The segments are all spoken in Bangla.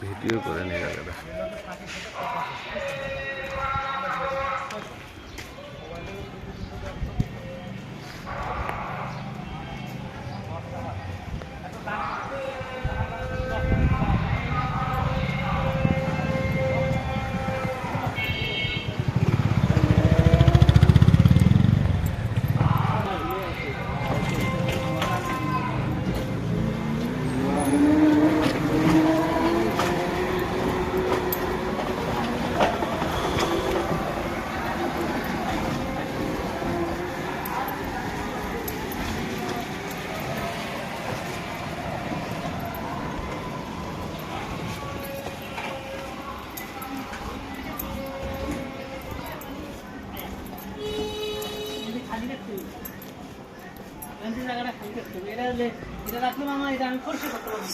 ভিডিও করে নিয়ে জায়গাটা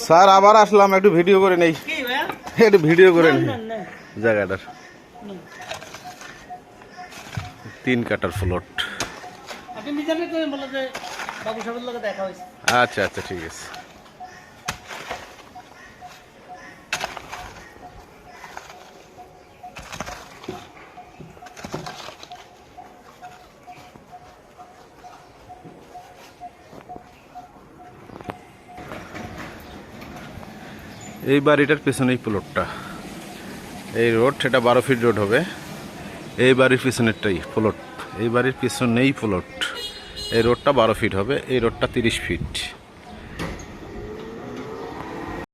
স্যার আবার আসলাম একটু ভিডিও করে নেই। একটু ভিডিও করে নেই। জায়গাটার তিন কাটার ফ্লোট আচ্ছা আচ্ছা ঠিক আছে। এই বাড়িটার পেছনেই প্লটটা এই রোড সেটা বারো ফিট রোড হবে। এই বাড়ির পিছনেরটাই প্লট এই বাড়ির পিছনেই প্লট এই রোডটা বারো ফিট হবে, এই রোডটা তিরিশ ফিট